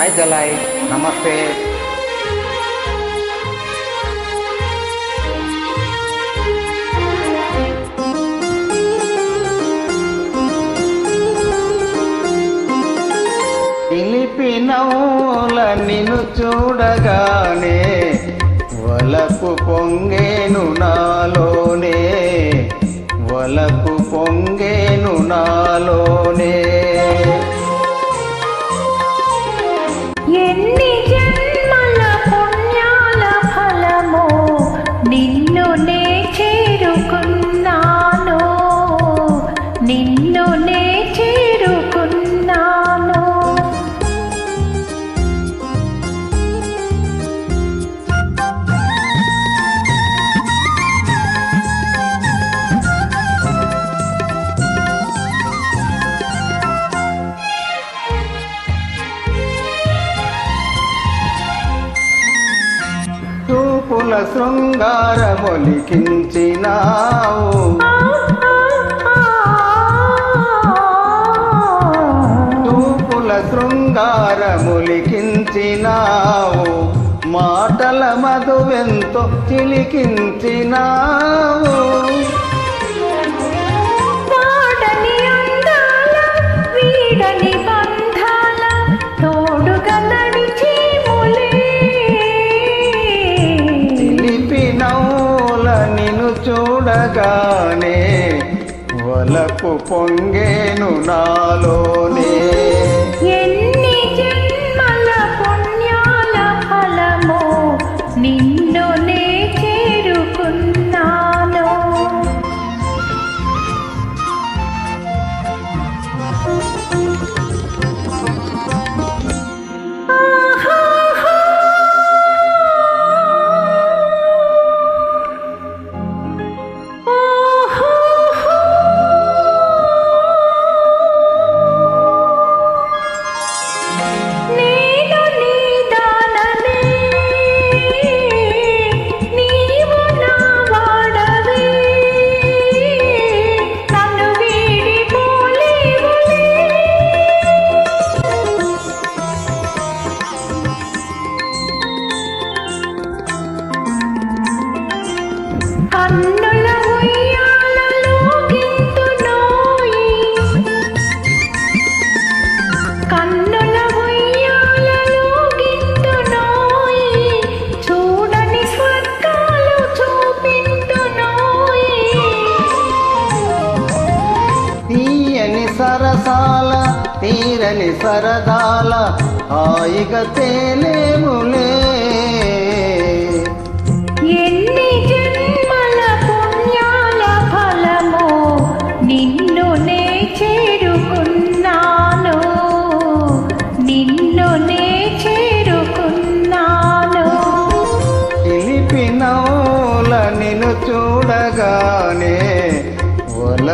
Hi జలాయ్ నమస్తే ఇలిపి నవ్వుల నిన్ను చూడగానే వలపు పొంగేను నాలోనే వలపు పొంగేను నాలోనే. నిన్ను మౌన శృంగారమొలికించినావు. తూపుల శృంగారములికించినావు. మాటల మధువెంతో చిలికించినావు. చూడగానే వలపు పొంగేను నాలోనే. సరసాల తీరని సరదాల హాయిగా తేలేములే.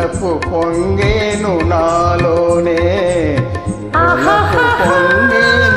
ఒలపు పొంగేను నాలోనే. ఒలపు పొంగేను